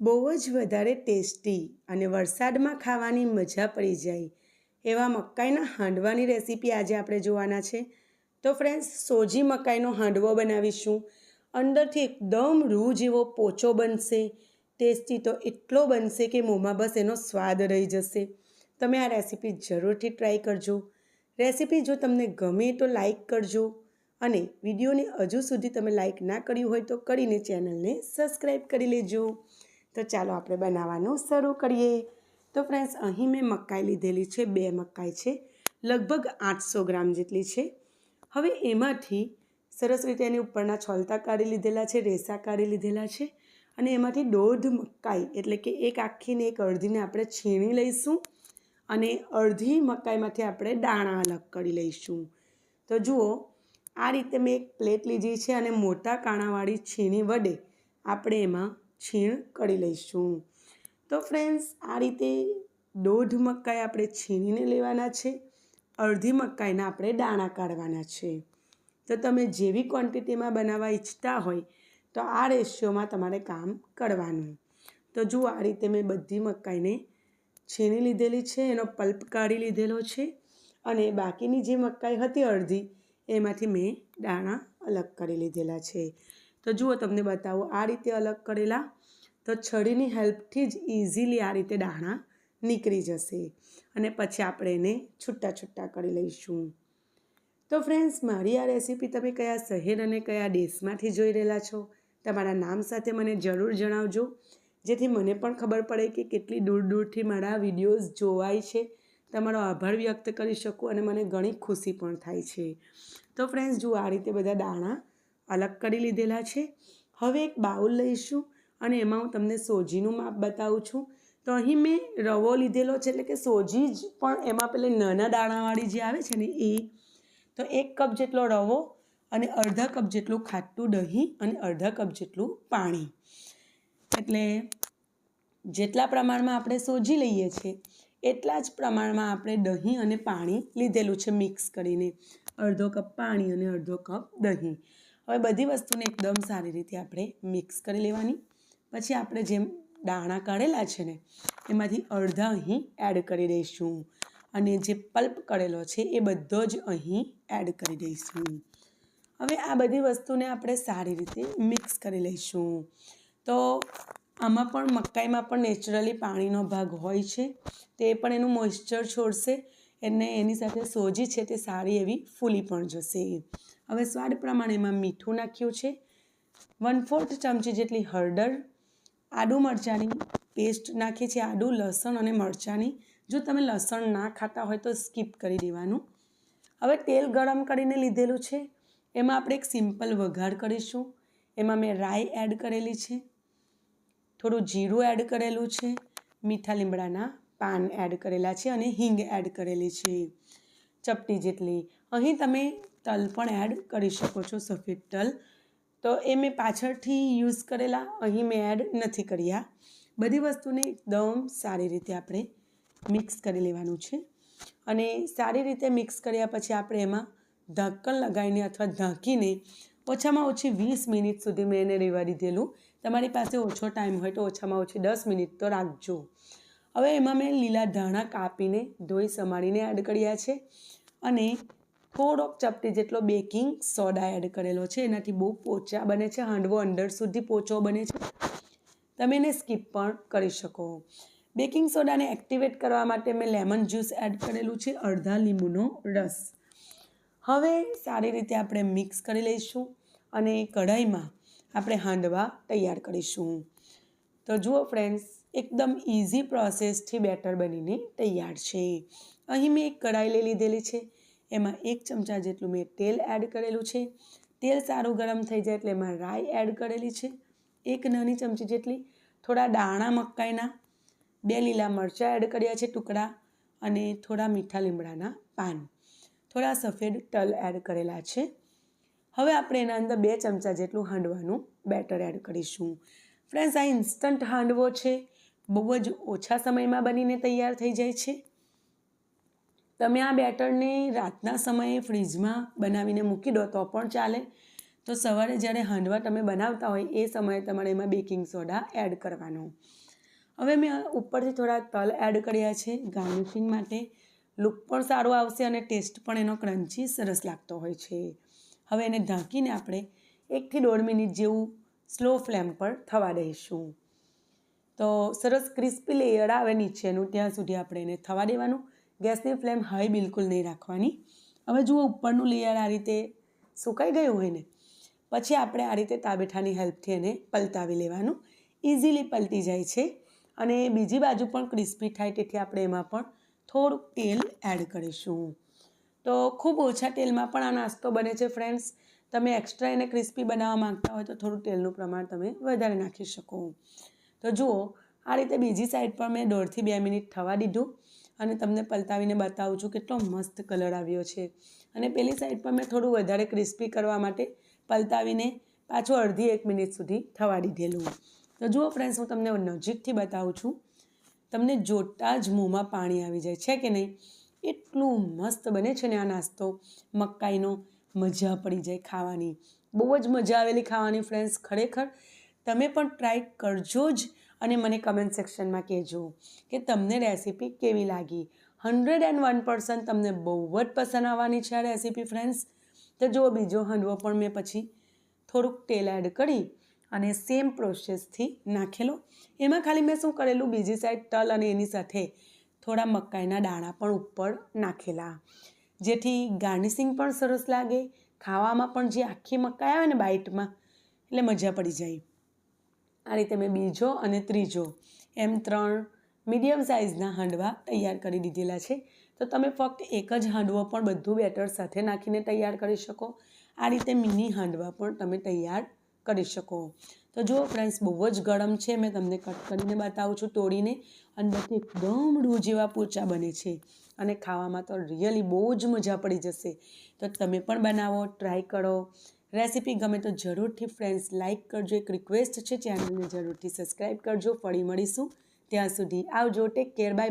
બહુ જ વધારે ટેસ્ટી અને વરસાદમાં ખાવાની મજા પડી જાય એવા મકાઈના હાંડવાની રેસીપી આજે આપણે જોવાના છે. તો ફ્રેન્ડ્સ સોજી મકાઈનો હાંડવો બનાવીશું. અંદરથી એકદમ રૂ જેવો પોચો બનશે. ટેસ્ટી તો એટલો બનશે કે મોંમાં બસ એનો સ્વાદ રહી જશે. તમે આ રેસીપી જરૂરથી ટ્રાય કરજો. રેસીપી જો તમને ગમે તો લાઈક કરજો અને વિડીયોને હજુ સુધી તમે લાઈક ના કર્યું હોય તો કરીને ચેનલને સબસ્ક્રાઈબ કરી લેજો. તો ચાલો આપણે બનાવવાનું શરૂ કરીએ. તો ફ્રેન્ડ્સ અહીં મેં મકાઈ લીધેલી છે, બે મકાઈ છે, લગભગ આઠસો ગ્રામ જેટલી છે. હવે એમાંથી સરસ રીતે એની ઉપરના છોલતા કાઢી લીધેલા છે, રેસા કાઢી લીધેલા છે અને એમાંથી દોઢ મકાઈ, એટલે કે એક આખીને એક અડધીને આપણે છીણી લઈશું અને અડધી મકાઈમાંથી આપણે દાણા અલગ કરી લઈશું. તો જુઓ, આ રીતે મેં એક પ્લેટ લીધી છે અને મોટા કાણાવાળી છીણી વડે આપણે એમાં છીણ કરી લઈશું. તો ફ્રેન્ડ્સ આ રીતે દોઢ મકાઈ આપણે છીણીને લેવાના છે. અડધી મકાઈના આપણે દાણા કાઢવાના છે. તો તમે જેવી ક્વોન્ટિટીમાં બનાવવા ઈચ્છતા હોય, તો આ રેશિયોમાં તમારે કામ કરવાનું. તો જુઓ, આ રીતે મેં બધી મકાઈને છીણી લીધેલી છે, એનો પલ્પ કાઢી લીધેલો છે અને બાકીની જે મકાઈ હતી અડધી, એમાંથી મેં દાણા અલગ કરી લીધેલા છે. તો જુઓ તમને બતાવો, આ રીતે અલગ કરેલા, તો છડીની હેલ્પથી જ ઇઝીલી આ રીતે દાણા નીકળી જશે. અને પછી આપણે એને છૂટા છૂટા કરી લઈશું. તો ફ્રેન્ડ્સ, મારી આ રેસીપી તમે કયા શહેર અને કયા દેશમાંથી જોઈ રહેલા છો? તમારા નામ સાથે મને જરૂર જણાવજો, જેથી મને પણ ખબર પડે કે કેટલી દૂર દૂરથી મારા વિડીયોઝ જોવાય છે. તમારો આભાર વ્યક્ત કરી શકું અને મને ઘણી ખુશી પણ થાય છે. તો ફ્રેન્ડ્સ, જુઓ આ રીતે બધા દાણા અલગ કરી લીધેલા છે. હવે એક બાઉલ લઈશું અને એમાં હું તમને સોજીનું માપ બતાવું છું. તો અહીં મેં રવો લીધેલો છે એટલે કે સોજી જ પણ એમાં પેલી નાના દાણાવાળી જે આવે છે ને એ, તો એક કપ જેટલો રવો અને અડધા કપ જેટલું ખાટું દહીં અને અડધા કપ જેટલું પાણી. એટલે જેટલા પ્રમાણમાં આપણે સોજી લઈએ છીએ એટલા જ પ્રમાણમાં આપણે દહીં અને પાણી લીધેલું છે મિક્સ કરીને. અડધો કપ પાણી અને અડધો કપ દહીં. હવે બધી વસ્તુને એકદમ સારી રીતે આપણે મિક્સ કરી લેવાની. પછી આપણે જેમ દાણા કાઢેલા છે ને, એમાંથી અડધા અહીં એડ કરી દઈશું. અને જે પલ્પ કરેલો છે એ બધો જ અહીં એડ કરી દઈશું. હવે આ બધી વસ્તુને આપણે સારી રીતે મિક્સ કરી લઈશું. તો આમાં પણ મકાઈમાં પણ નેચરલી પાણીનો ભાગ હોય છે. તે પણ એનું મોઇશ્ચર છોડશે. એને એની સાથે સોજી છે તે સારી એવી ફૂલી પણ જશે. હવે સ્વાદ પ્રમાણે એમાં મીઠું નાખ્યું છે. વન ફોર્થ ચમચી જેટલી હળદર, આદુ મરચાંની પેસ્ટ નાખી છે, આદુ, લસણ અને મરચાંની. જો તમે લસણ ના ખાતા હોય તો સ્કીપ કરી દેવાનું. હવે તેલ ગરમ કરીને લીધેલું છે. એમાં આપણે એક સિમ્પલ વઘાર કરીશું. એમાં મેં રાઈ એડ કરેલી છે. થોડું જીરું એડ કરેલું છે. મીઠા લીમડાના પાન એડ કરેલા છે અને હિંગ એડ કરેલી છે. ચપટી જેટલી. અહીં તમે તલ પણ એડ કરી શકો છો સફેદ તલ. તો એ મેં પાછળથી યુઝ કરેલા, અહીં મેં એડ નથી કર્યા. બધી વસ્તુને એકદમ સારી રીતે આપણે મિક્સ કરી લેવાનું છે. અને સારી રીતે મિક્સ કર્યા પછી આપણે એમાં ઢાંકણ લગાવીને અથવા ઢાંકીને ઓછામાં ઓછી વીસ મિનિટ સુધી મેં એને રહેવા દીધેલું. તમારી પાસે ઓછો ટાઈમ હોય તો ઓછામાં ઓછી દસ મિનિટ તો રાખજો. હવે એમાં મેં લીલા ધાણા કાપીને, ધોઈ સમારીને એડ કર્યા છે. અને થોડોક ચપટી જેટલો બેકિંગ સોડા એડ કરેલો છે. એનાથી બહુ પોચા બને છે. હાંડવો અંદર સુધી પોચો બને છે. તમે એને સ્કીપ પણ કરી શકો. બેકિંગ સોડાને એક્ટિવેટ કરવા માટે મેં લેમન જ્યુસ એડ કરેલું છે. અડધા લીંબુનો રસ. હવે સારી રીતે આપણે મિક્સ કરી લઈશું અને કઢાઈમાં આપણે હાંડવા તૈયાર કરીશું. તો જુઓ ફ્રેન્ડ્સ એકદમ ઇઝી પ્રોસેસથી બેટર બનીને તૈયાર છે. અહીં મેં એક કઢાઈ લઈ લીધેલી છે. એમાં એક ચમચા જેટલું મેં તેલ એડ કરેલું છે. તેલ સારું ગરમ થઈ જાય એટલે એમાં રાઈ એડ કરેલી છે. એક નાની ચમચી જેટલી, થોડા દાણા મકાઈના, બે લીલા મરચાં એડ કર્યા છે ટુકડા અને થોડા મીઠા લીમડાના પાન. થોડા સફેદ તલ એડ કરેલા છે. હવે આપણે એના અંદર બે ચમચા જેટલું હાંડવાનું બેટર એડ કરીશું. ફ્રેન્ડ્સ, આ ઇન્સ્ટન્ટ હાંડવો છે. બહુ જ ઓછા સમયમાં બનીને તૈયાર થઈ જાય છે. તમે આ બેટરને રાતના સમયે ફ્રીજમાં બનાવીને મૂકી દો તો પણ ચાલે. તો સવારે જ્યારે હાંડવા તમે બનાવતા હોય એ સમયે તમારે એમાં બેકિંગ સોડા એડ કરવાનો. હવે મેં ઉપરથી થોડા તલ એડ કર્યા છે ગાર્નિશિંગ માટે. લુક પણ સારો આવશે અને ટેસ્ટ પણ એનો ક્રન્ચી સરસ લાગતો હોય છે. હવે એને ઢાંકીને આપણે એકથી દોઢ મિનિટ જેવું સ્લો ફ્લેમ પર થવા દઈશું. તો સરસ ક્રિસ્પી લેયર આવે નીચેનું, ત્યાં સુધી આપણે એને થવા દેવાનું. ગેસની ફ્લેમ હાઈ બિલકુલ નહીં રાખવાની. હવે જુઓ, ઉપરનું લેયર આ રીતે સુકાઈ ગયું હોય ને, પછી આપણે આ રીતે તાબેઠાની હેલ્પથી એને પલટાવી લેવાનું. ઇઝીલી પલટી જાય છે અને બીજી બાજુ પણ ક્રિસ્પી થાય તેથી આપણે એમાં પણ થોડુંક તેલ એડ કરીશું. તો ખૂબ ઓછા તેલમાં પણ આ નાસ્તો બને છે ફ્રેન્ડ્સ તમે એક્સ્ટ્રા એને ક્રિસ્પી બનાવવા માંગતા હોય તો થોડું તેલનું પ્રમાણ તમે વધારે નાખી શકો. તો જુઓ, આ રીતે બીજી સાઈડ પર મેં દોઢથી બે મિનિટ થવા દીધું. અને તમને પલટાવીને બતાવું છું કેટલો મસ્ત કલર આવ્યો છે. અને પેલી સાઈડ પર મેં થોડું વધારે ક્રિસ્પી કરવા માટે પલટાવીને પાછું અડધી એક મિનિટ સુધી થવા દીધેલું. તો જુઓ ફ્રેન્ડ્સ હું તમને નજીકથી બતાવું છું. તમને જોતાં જ મોંમાં પાણી આવી જાય, છે કે નહીં? એટલું મસ્ત બને છે ને આ નાસ્તો. મકાઈનો મજા પડી જાય ખાવાની. બહુ જ મજા આવેલી ખાવાની ફ્રેન્ડ્સ ખરેખર. તમે પણ ટ્રાય કરજો જ. અને મને કમેન્ટ સેક્શનમાં કહેજો કે તમને રેસીપી કેવી લાગી? હંડ્રેડ એન્ડ વન પર્સન્ટ તમને બહુ જ પસંદ આવવાની છે આ રેસીપી ફ્રેન્ડ્સ તો જુઓ, બીજો હાંડવો પણ મેં પછી થોડુંક તેલ એડ કરી અને સેમ પ્રોસેસથી નાખેલો. એમાં ખાલી મેં શું કરેલું? બીજી સાઈડ તલ અને એની સાથે થોડા મકાઈના દાણા પણ ઉપર નાખેલા. જેથી ગાર્નિશિંગ પણ સરસ લાગે, ખાવામાં પણ જે આખી મકાઈ આવે ને બાઇટમાં એટલે મજા પડી જાય. આ રીતે મેં બીજો અને ત્રીજો એમ ત્રણ મીડિયમ સાઇઝના હાંડવા તૈયાર કરી દીધેલા છે. તો તમે ફક્ત એક જ હાંડવો પણ બધું બેટર સાથે નાખીને તૈયાર કરી શકો. આ રીતે મિની હાંડવા પણ તમે તૈયાર કરી શકો. તો જુઓ ફ્રેન્ડ્સ બહુ જ ગરમ છે. મેં તમને કટ કરીને બતાવું છું તોડીને. અંદરથી એકદમ રૂ જેવા પોચા બને છે. અને ખાવામાં તો રિયલી બહુ જ મજા પડી જશે. તો તમે પણ બનાવો ટ્રાય કરો. રેસીપી ગમે તો જરૂરથી ફ્રેન્ડ્સ લાઇક કરજો. એક રિક્વેસ્ટ છે, ચેનલને જરૂરથી સબસ્ક્રાઈબ કરજો. ફરી મળીશું. ત્યાં સુધી આવજો. Take care bye bye